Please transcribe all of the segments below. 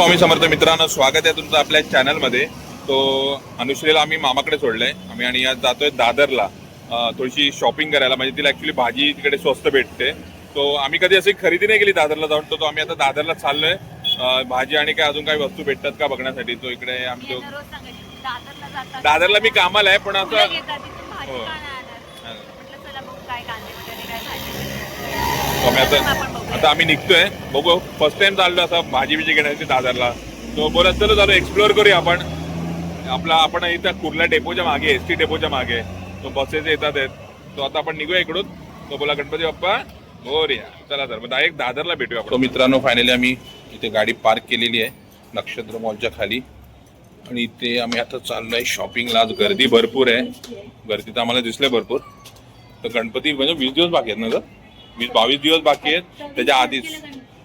स्वामी समर्थ मित्रांनो. स्वागत आहे तुमचं आपल्या चॅनलमध्ये. तो अनुश्रीला आम्ही मामाकडे सोडलंय. आम्ही आणि आज जातोय दादरला. थोडीशी शॉपिंग करायला. म्हणजे तिला ऍक्च्युली भाजी तिकडे स्वस्त भेटते. तो आम्ही कधी अशी खरेदी नाही केली दादरला जाऊन. तो तो आम्ही आता दादरला चाललोय. भाजी आणि काय अजून काही वस्तू भेटतात का बघण्यासाठी? तो इकडे सांगायची दादरला मी कामाला आहे पण असं हो. आता आपण आम्ही निघतोय. बघू फर्स्ट टाइम चाललो असं भाजी बिजी घेण्यासाठी दादरला. तो बोलत चलो चालू एक्सप्लोअर करूया आपण. आपला आपण इथं कुर्ला डेपोच्या मागे एस टी डेपोच्या मागे. तो बसेस येतात आहेत. तो आता आपण निघूया इकडून. तो बोला गणपती बाप्पा मोरया चला तर मग डायरेक्ट दादरला भेटूया तो मित्रांनो फायनली आम्ही इथे गाडी पार्क केलेली आहे नक्षत्र मॉलच्या खाली. आणि इथे आम्ही आता चाललोय शॉपिंगला आज गर्दी भरपूर आहे. गर्दी तर आम्हाला दिसले भरपूर. तर गणपती म्हणजे वीस दिवस बाकी आहेत ना वीस बावीस दिवस बाकी आहेत. त्याच्या आधीच.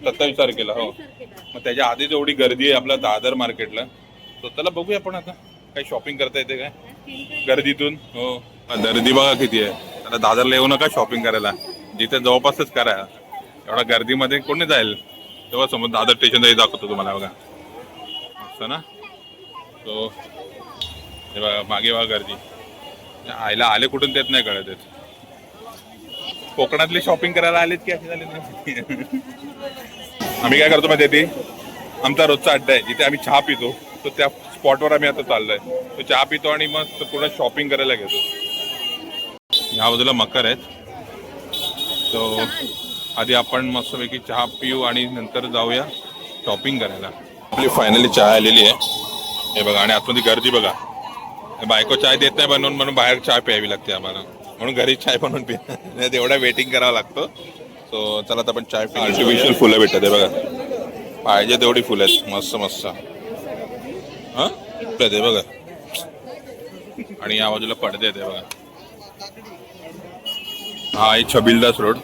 सत्तावीस तारखेला हो. मग त्याच्या आधीच एवढी गर्दी आहे आपल्या दादर मार्केटला. तर त्याला बघूया आपण आता. काही शॉपिंग करता येते काय? गर्दीतून. हो. गर्दी बघा किती आहे. आता दादरला येऊ नका शॉपिंग करायला. जिथे जवळपासच करा. एवढ्या गर्दीमध्ये कोणी जाईल? तेव्हा समोर दादर स्टेशन दाखवतो तुम्हाला बघा. असं ना? तो हे बघा मागे बघा गर्दी. आईला आले कुठून देत नाही कळत आहेत. कोकणातले शॉपिंग करायला आलेत की असे झाले नाही आम्ही काय करतो माहिती ती? आमचा रोजचा अड्डा आहे. जिथे आम्ही चहा पितो तो त्या स्पॉटवर आम्ही आता चाललोय. तो चहा पितो आणि मग पूर्ण शॉपिंग करायला घेतो. ह्या बाजूला मकर आहेत. तो आधी आपण मस्तपैकी चहा पिऊ आणि नंतर जाऊया शॉपिंग करायला. आपली फायनली चहा आलेली आहे. हे बघा आणि आतमध्ये गर्दी बघा. बायको चाय देत नाही बनवून म्हणून बाहेर चहा प्यावी लागते आम्हाला. म्हणून घरी चाय बनवून पि नाही तेवढा वेटिंग करावा लागतो. सो चला आता आपण चाय पिऊ आर्टिफिशियल फुलं भेटतात हे बघा. पाहिजे तेवढी फुलं आहेत. मस्त मस्त. हा? हे बघा. आणि या बाजूला पडदे आहेत हे बघा. हा आहे छबिलदास रोड.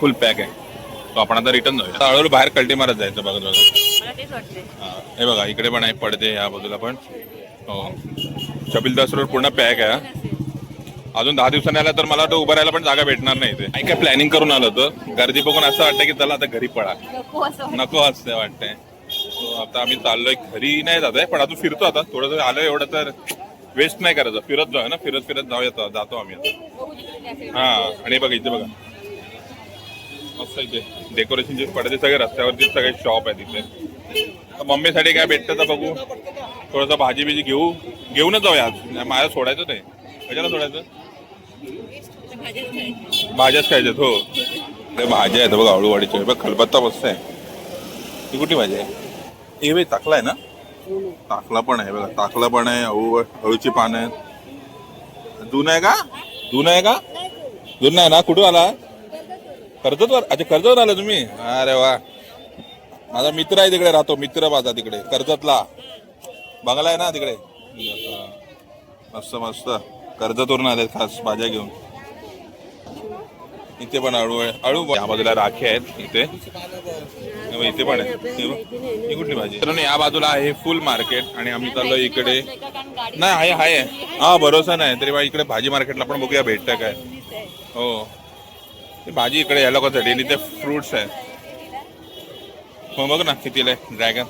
फुल पॅक आहे. तो आपण आता रिटर्न जाऊया. हळूहळू बाहेर कल्टी मारत जायचं बघत बघा मला तेच वाटतंय हा, हे बघा इकडे पण आहे पडदे या बाजूला पण. हो. छबिलदास रोड पूर्ण पॅक आहे. अजून दहा दिवसांनी आला तर मला वाटतं उभं राहायला पण जागा भेटणार नाही इथे. काही काय प्लॅनिंग करून आलं होतं. गर्दी बघून असं वाटतं की चला आता घरी पडा नको असं नको असं वाटतंय. So, आता आम्ही चाललोय. घरी नाही जात आहे पण अजून फिरतो आता. थोडं आलं एवढं तर वेस्ट नाही करायचं. फिरत जाऊ ना? फिरत फिरत जाऊया आता जातो आम्ही आता. बघू तिकडे. हा आणि बघा इथे बघा. मस्त इथे डेकोरेशनचे पडदे सगळे रस्त्यावरती सगळे शॉप आहे तिथे तर मम्मीसाठी काय भेटतं तर बघू. थोडंसं भाजी बिजी घेऊ. घेऊनच जाऊया आज. नाही, मला सोडायचं नाही कशाला सोडायचं? भाज्याच खायच्यात हो. ते भाज्या आहेत बघा अळूवाडीच्या बघ खलबत्ता मस्त आहे. ही कुठली भाजी आहे? हे बघ आहे ना? ताकला पण आहे बघा. ताकला पण आहे अळू अळूची पानं आहेत. दून आहे का? दून आहे का? दून नाही ना? कुठून आला? कर्जतवर. अच्छा कर्जतवर आला तुम्ही? अरे वा. माझा मित्र आहे तिकडे राहतो. मित्र माझा तिकडे कर्जतला. बंगला आहे ना तिकडे? मस्त मस्त. कर्जतवरून आले खास भाज्या घेऊन. इथे पण आळू आहे. अळू या बाजूला राखे आहेत इथे. इथे पण आहे. ही कुठली भाजी? मित्रांनो, या बाजूला आहे फुल मार्केट आणि आम्ही चाललो इकडे. नाही आहे आहे. हा भरोसा नाही. तरी बा इकडे भाजी मार्केटला पण बघूया भेटतं काय. हो. ती भाजी इकडे या लोकांसाठी. आणि ते फ्रुट्स आहेत हो बघ ना कितीला आहे. ड्रॅगन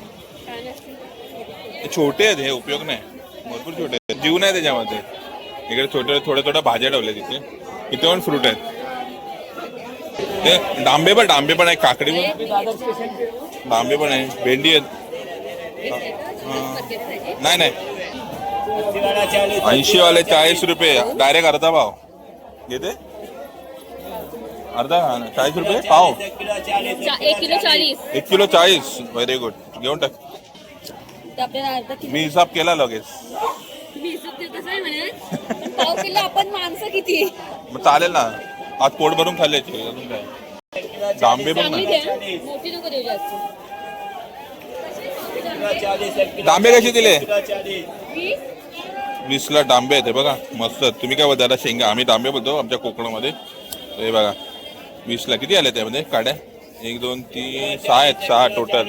छोटे आहेत हे उपयोग नाही. भरपूर छोटे आहेत. जीव नाही त्याच्यामध्ये. इकडे छोटे थोड्या थोड्या भाज्या ठेवल्या तिथे इथे पण फ्रूट आहेत. हे डांबे पण डांबे पण आहे काकडी पण. डांबे पण आहे भेंडी आहेत. हा. नाही नाही. ऐंशी वाले चाळीस रुपये. डायरेक्ट अर्धा भाव घेते? अर्धा? चाळीस रुपये? पाव. एक किलो चाळीस. एक किलो चाळीस. व्हेरी गुड घेऊन टाक. मी हिसाब केला लगेच. आपण माणसं किती? मग चालेल ना. आज पोट भरून खाल्ल्याची अजून काय पण चांगली डांबे कसे दिले? वीसला डांबे आहेत बघा मस्त. तुम्ही काय बोलता शेंगा. आम्ही डांबे बोलतो आमच्या कोकणामध्ये. हे बघा वीसला किती आले त्यामध्ये? काड्या? एक दोन तीन सहा आहेत सहा टोटल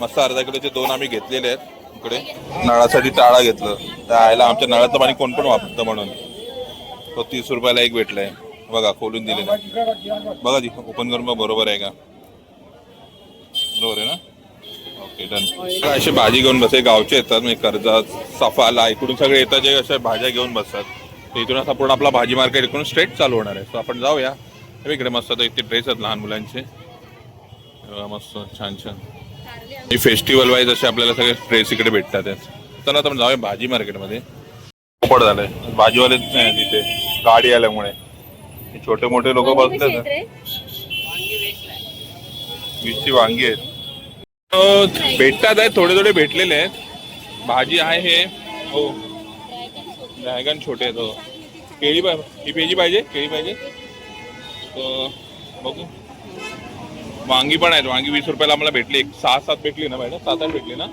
मस्त अर्धा किलोचे दोन आम्ही घेतलेले आहेत इकडे. नळासाठी टाळा घेतलं. त्या आयला आमच्या नळाचं पाणी कोण पण वापरतं म्हणून. तो तीस रुपयाला एक भेटलाय. बघा खोलून दिलेलं आहे. बघा जी ओपन करून बरोबर आहे का? बरोबर आहे ना? Okay done. असे भाजी घेऊन बसते गावचे येतात म्हणजे कर्जत सफाला इकडून सगळे येतात जे अशा भाज्या घेऊन बसतात. तर इथून असा पूर्ण आपला भाजी मार्केट इकडून स्ट्रेट चालू होणार आहे. सो आपण जाऊया. इकडे मस्त तर इथे ड्रेस आहेत लहान मुलांचे. मस्त छान छान. फेस्टिवल वाईज असे आपल्याला सगळे ड्रेस इकडे भेटतात. चला आता आपण जाऊया भाजी मार्केटमध्ये झालंय. भाजीवालेच नाही तिथे गाडी आल्यामुळे. छोटे मोठे लोक बसले रे? वीसची वांगी आहेत. भेटतात आहेत थोडे थोडे भेटलेले आहेत. भाजी आहे हे. हो. ड्रॅगन छोटे आहेत हो. केळी पाहिजे ही पेजी पाहिजे? केळी पाहिजे? तर बघू. वांगी पण आहेत. वांगी वीस रुपयाला आम्हाला भेटली. एक सहा सात भेटली ना मॅडम सात आठ भेटली ना?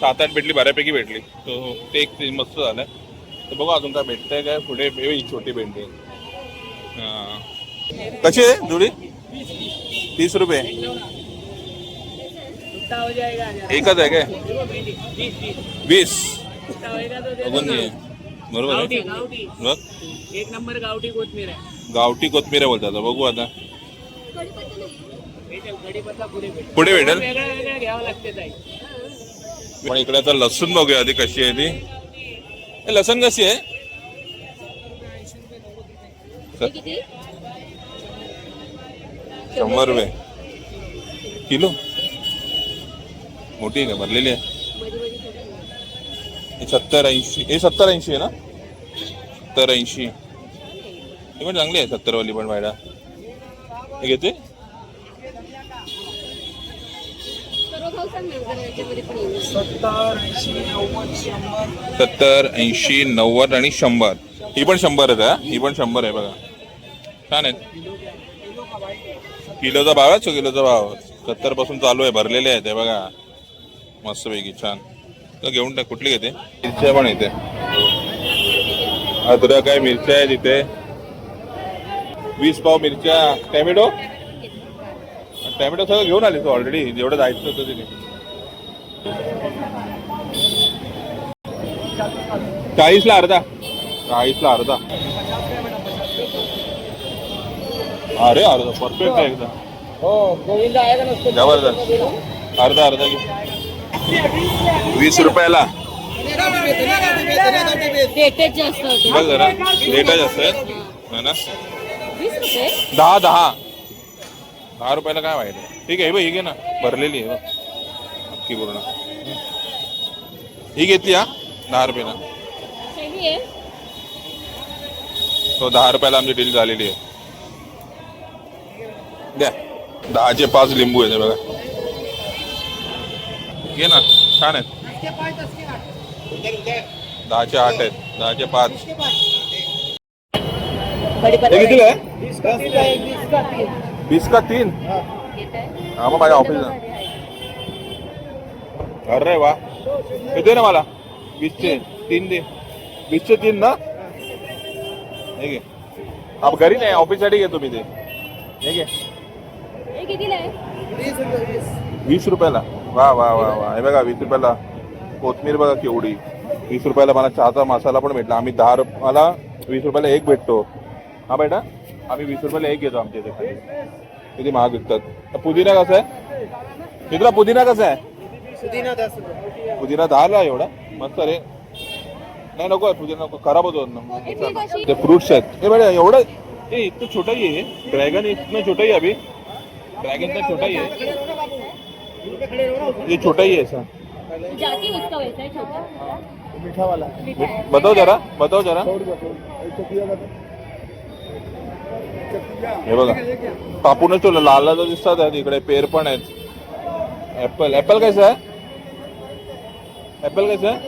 सात आठ भेटली बऱ्यापैकी भेटली. तो ते एक मस्त झालंय तर बघू अजून काय भेटतंय काय. पुढे छोटी भेंडी हां कशी आहे जुडी? तीस रुपये. एकच आहे काय? वीस. बघून बरोबर आहे. बघ. एक नंबर गावठी कोथमीर आहे गावठी कोथमीर आहे बोलतात. बघू आता. पुढे भेटेल. पण इकडे आता लसूण बघूया आधी कशी आहे ती. लसूण कशी आहे? शंभर रुपये. किलो? मोठी आहे का? भरलेली आहे. हे सत्तर ऐंशी. हे सत्तर ऐंशी आहे ना? सत्तर ऐंशी. ही पण चांगली आहे सत्तरवाली पण बायडा. हे घेते. सत्तर ऐंशी नव्वद आणि शंभर. ही पण शंभरच आहे हा? ही पण शंभर आहे बघा. छान आहेत. किलोचा भाव आहे किलोचा भाव. सत्तरपासून चालू आहे भरलेले आहेत ते बघा. मस्तपैकी छान. तर घेऊन टाक कुठली घेते? मिरच्या पण येते अद्रक आहे मिरच्या आहेत तिथे वीस पाव मिरच्या. टॅमॅटो? टॅमॅटो सगळं घेऊन आली तू ऑलरेडी जेवढं जायचं होतं तिथे. चाळीसला अर्धा. चाळीसला अर्धा. अरे अर्धा परफेक्ट आहे एकदम. हो गोविंद आहे का नसतो? जबरदस्त. अर्धा अर्धा घे. वीस रुपयाला. रेटेच जास्त होते. बघ जरा है ना? वीस रुपये? दहा दहा. दहा रुपयाला काय वाईट आहे. ठीक आहे हे बघ ही घे ना. भरलेली आहे बघ. अख्खी पूर्ण. ही घेतली हा? दहा रुपयाला. आहे. तो दहा रुपयाला आमची डील झालेली आहे. द्या दहाचे पाच लिंबू आहे बघा. घे ना छान आहेत. दहाचे आठ आहेत दहाचे पाच. आहे? वीस का तीन? हा मग माझ्या ऑफिसला अरे वा. हे दे ना मला. वीसचे तीन दे. वीसचे तीन ना? ठीक घे. आप घरी नाही ऑफिससाठी घेतो मी ते. ठीक घे. कितीला आहे? वीस रुपयाला? वा वा वा वा. हे बघा वीस रुपयाला कोथमीर बघा केवढी. वीस रुपयाला मला चहाचा मसाला पण भेटला. आम्ही दहा रुप मला वीस रुपयाला एक भेटतो. हा बेटा? आम्ही वीस रुपयाला एक घेतो आमच्या इथे किती महाग विकतात. पुदिना कसा आहे? मित्रा पुदिना कसा आहे? पुदिना दहाला आहे एवढा? मस्त रे. नाही नको आहे पुदिना नको. खराब होतो. इतकी ते फ्रुट्स आहेत. हे बेटा एवढं ही है. ड्रैगन इतना छोटा ही है अभी. ड्रैगन इतना छोटा ही है? ये छोटा ही है ऐसा. जाती उसका वैसा है छोटा। मीठा वाला बताओ जरा बताओ जरा. हे बघा. कापूनच ठेवलं लाल लाल दिसतात आहेत इकडे पेर पण आहेत. ऍपल ऍपल कसं आहे ऍपल कसं आहे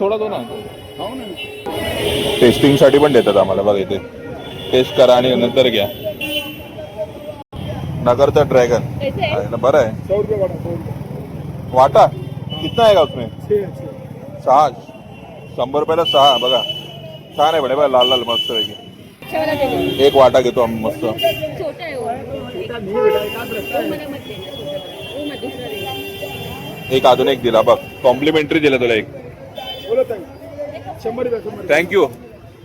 थोडा दो ना. टेस्टिंगसाठी पण देतात आम्हाला बघा इथे. टेस्ट करा आणि नंतर घ्या. नगरचा ड्रॅगन है आहे ना बरं आहे. वाटा? कितना आएगा उसमें? सहा. शंभर रुपयाला सहा बघा. छान आहे बडे बघा लाल लाल मस्त पैकी. एक वाटा घेतो आम्ही मस्त. है एक अजून एक दिला बघ. कॉम्प्लिमेंटरी दिला तुला एक. थँक्यू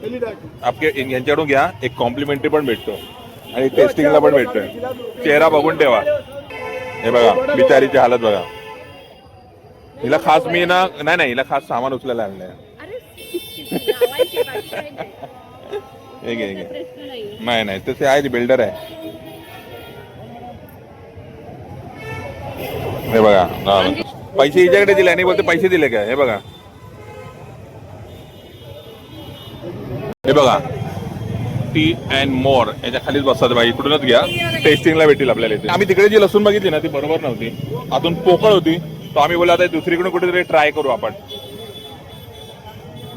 आपके यांच्याकडून घ्या एक कॉम्प्लिमेंटरी पण भेटतो. आणि टेस्टिंगला पण भेटतोय. चेहरा बघून ठेवा. हे बघा बिचारीची हालत बघा. हिला खास मी ना नाही नाही हिला खास सामान उचलायला आणलंय. नाही. हे घे हे घे. प्रश्न नाही. तसे आहे बिल्डर आहे. हे बघा. पैसे हिच्याकडे दिले आणि बोलते पैसे दिले काय? हे बघा. हे बघा. टी अँड मोर याच्या खालीच बसतात बाई. इकडूनच घ्या. टेस्टिंगला भेटेल आपल्याला इथे. आम्ही तिकडे जी लसूण बघितली ना ती बरोबर नव्हती. अजून पोकळ होती. तर आम्ही बोला आता दुसरीकडून कुठेतरी ट्राय करू आपण.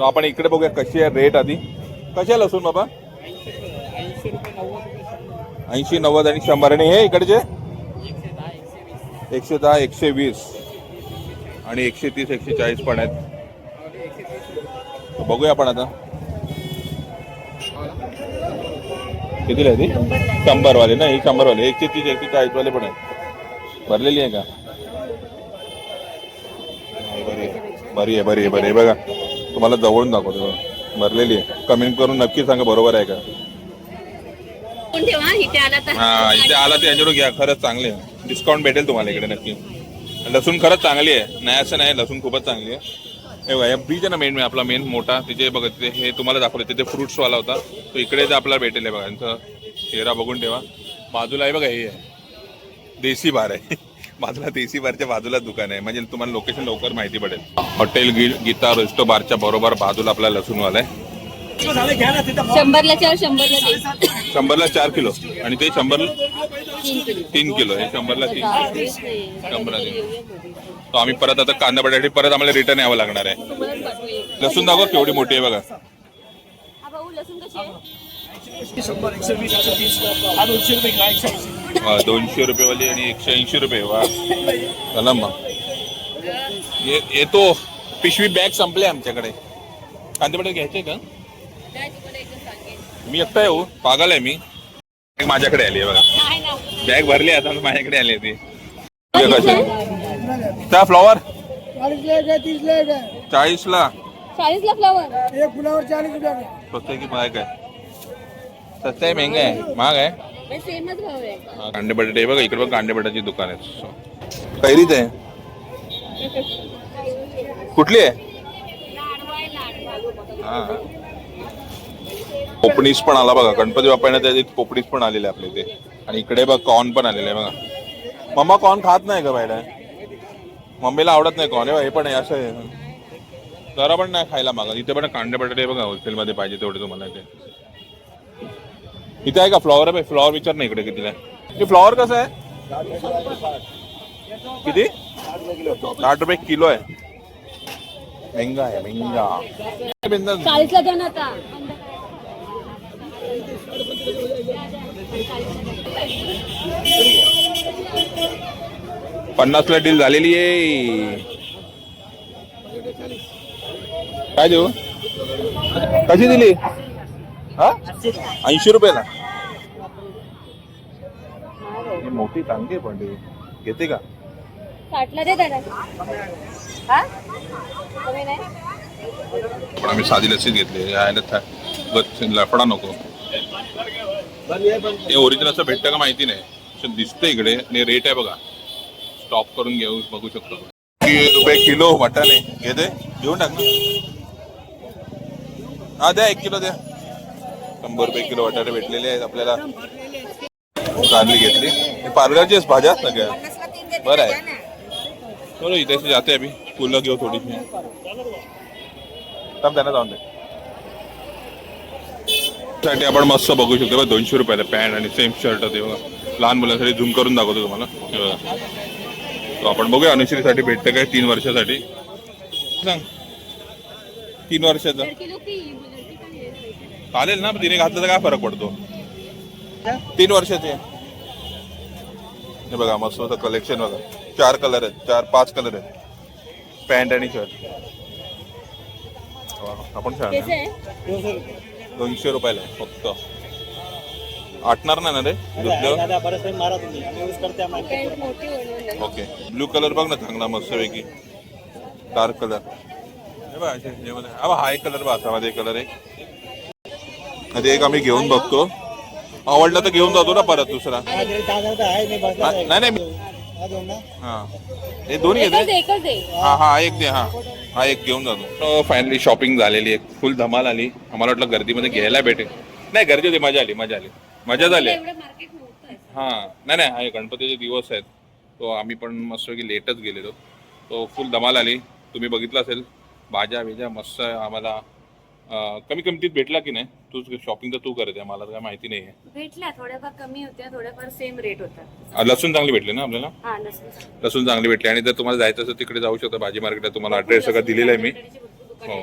आपण इकडे बघूया कशी आहे रेट आधी. कशी आहे लसूण बाबा? ऐंशी नव्वद आणि शंभर. आणि हे इकडचे? एकशे दहा एकशे वीस. आणि एकशे तीस एकशे चाळीस पण आहेत. बघूया आपण आता. कितीला आहे ती? शंभर वाले ना ही शंभर वाले एकशे तीस एकशे चाळीस वाले पण आहेत भरलेली आहे का? बरी आहे बरी आहे बरी आहे आहे. बघा तुम्हाला जवळून दाखवतो. भरलेली आहे. कमेंट करून नक्की सांगा बरोबर आहे का? कोण ठेवा? इथे आला तर. हा इथे आला ते यांच्याकडून घ्या. खरंच चांगले डिस्काउंट भेटेल तुम्हाला इकडे नक्की. लसूण खरंच चांगली आहे. नाही असं नाही लसूण खूपच चांगली आहे. हे बघा ब्रिज आहे ना मेन आपला मेन मोठा. तिथे बघा तिथे हे तुम्हाला दाखवलं तिथे फ्रुट्सवाला होता. तो इकडे आपल्याला भेटेल आहे बघा. यांचा चेहरा बघून ठेवा. बाजूला आहे बघा हे आहे. देसी बार आहे. बाजूला देसी बारच्या बाजूला दुकान आहे. म्हणजे तुम्हाला लोकेशन लवकर माहिती पडेल. हॉटेल गीता रेस्टो बारच्या बरोबर बाजूला आपला लसूणवाला आहे. शंभरला चार शंभरला. शंभरला चार किलो. आणि ते शंभर तीन किलो. तीन किलो हे शंभरला तीन. किलो. शंभरला तीन. तो आम्ही परत आता कांदा बटाटे परत आम्हाला रिटर्न यावं लागणार आहे. लसूण दाखव केवढी मोठी आहे बघा. हा दोनशे दोनशे रुपये वाली आणि एकशे ऐंशी रुपये वा. चला मग. ये- येतो. पिशवी बॅग संपले आमच्याकडे. कांदे बटाटे घ्यायचे का काय तुम्हाला एकदा सांगेन मी एकटा आहे हो. पागल आहे मी. Bag माझ्याकडे आली आहे बघा. बॅग भरली आता माझ्याकडे आली आहे ती. त्या फ्लॉवर लेग है चाळीस ला चाळीसला फ्लावर एक फुलावर चालीस रुपया. का स्वस्त आहे की महाग आहे? स्वस्त आहे महंगा आहे. महाग हा, कांदे बटाटे. हे बघा इकडे बघा कांदे बटाट्याची दुकान आहे. कैरीच आहे. कुठली आहे? लाडवा आहे लाडवा. हा. पोपणीस पण आला बघा. गणपती बाप्पाने त्याची पोपणीस पण आलेली आहे आपल्या इथे आणि इकडे बघ कॉर्न पण आलेले आहे बघा. मम्मा कॉर्न खात नाही का बाहेर. मम्मीला आवडत नाही कॉर्न. हे हे पण आहे असं आहे. जरा पण नाही खायला मागा इथे पण कांदे बटाटे बघा होलसेल मध्ये पाहिजे तेवढे तुम्हाला इथे इथे आहे का फ्लॉवर? आहे फ्लॉवर विचार नाही इकडे कितीला आहे. हे फ्लॉवर कसं आहे? किती? साठ रुपये किलो आहे. महंगा आहे महंगा चाळीसला द्या ना आता पन्नासला डील झालेली आहे. काय देऊ? कशी दिली? हा? ऐंशी रुपयाला. ही मोठी चांगली पण. घेते का? हा? पण आम्ही साधी लस्सीच घेतली. लफडा नको. ते ओरिजिनल असं भेटतं का माहिती नाही. दिसतं इकडे. आणि रेट आहे बघा. स्टॉप करून घेऊ बघू शकतो. रुपये किलो मटन आहे. घेते घेऊन टाक ना. हा द्या एक किलो द्या. शंभर रुपये किलो वाटाणे भेटलेले आहेत आपल्याला. कारली घेतली. हे भाज्याच न घ्या बरं आहे. चलो इथे जाते आम्ही. फुलं घेऊ थोडीशी. थांब त्यांना जाऊन दे. साठी आपण मस्त बघू शकतो बघा दोनशे रुपयाला पॅन्ट आणि सेम शर्ट ते बघा. लहान मुलांसाठी झूम करून दाखवतो तुम्हाला. बघा. तो आपण बघूया अनुश्रीसाठी भेटतं काय तीन वर्षासाठी? सांग. तीन वर्षाचा. चालेल ना तिने घातलं तर काय फरक पडतो? तीन वर्षाचे. हे बघा मस्त होतं कलेक्शन बघा. चार कलर आहेत चार पाच कलर आहेत. पॅन्ट आणि शर्ट. आपण छान आहे दोनशे रुपयाला फक्त. आटणार नाही ना रे ओके. ब्लू कलर बघ ना चांगला मस्तपैकी. Dark colour. हे बघ हा हा एक कलर बघ असा मध्ये कलर एक. आधी एक आम्ही घेऊन बघतो. आवडला तर घेऊन जातो ना परत दुसरा. हा, नाही नाही मी- हा हे. दोन्ही एकच घेते दे एकच दे. हा हा एक दे हा. हा एक घेऊन जातो. फायनली शॉपिंग झालेली आहे. फुल धमाल आली. आम्हाला वाटलं गर्दीमध्ये घ्यायला भेटेल. नाही गर्दी होती. मजा आली मजा आली. मजा झाली. हा. नाही नाही आहे गणपतीचे दिवस आहेत. तो आम्ही पण मस्त की लेटच गेलेलो. तो फुल धमाल आली. तुम्ही बघितलं असेल. भाज्या बिज्या मस्त आम्हाला कमी किमतीत भेटला की नाही? तूच शॉपिंग तर तू करते मला तर काय माहिती नाही आहे. भेटल्या थोड्याफार कमी होत्या थोड्याफार सेम रेट होता लसूण चांगली भेटली ना आपल्याला? हा लसूण चांगली. भेटली. आणि जर तुम्हाला जायचं असेल तिकडे जाऊ शकता भाजी मार्केटला तुम्हाला ॲड्रेस सगळं दिलेला आहे मी. हो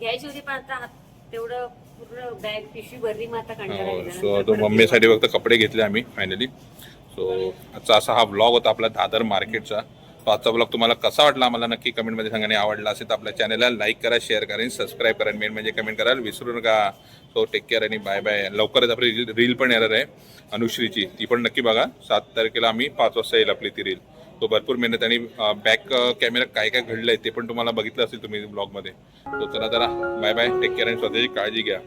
घ्यायची होती पण आता हात- तेवढं पूर्ण बॅग पिशवी भरली मग आता कंटाळा हो. सो मम्मीसाठी फक्त कपडे घेतले आम्ही फायनली सो आजचा असा हा ब्लॉग होता आपला दादर मार्केटचा आजचा ब्लॉग तुम्हाला कसा वाटला आम्हाला नक्की कमेंटमध्ये सांगा आणि आवडला असेल तर आपल्या चॅनलला लाईक करा शेअर करा आणि सबस्क्राईब करा. मेन म्हणजे कमेंट करायला विसरू नका. सो टेक केअर आणि बाय बाय लवकरच आपली रील रील पण येणार आहे अनुश्रीची. ती पण नक्की बघा. सात तारखेला आम्ही पाच वाजता येईल आपली ती रील तो भरपूर मेहनत आणि बॅक कॅमेरा काय काय घडलं आहे ते पण तुम्हाला बघितलं असेल तुम्ही ब्लॉगमध्ये तो चला जरा बाय बाय टेक केअर आणि स्वतःची काळजी घ्या.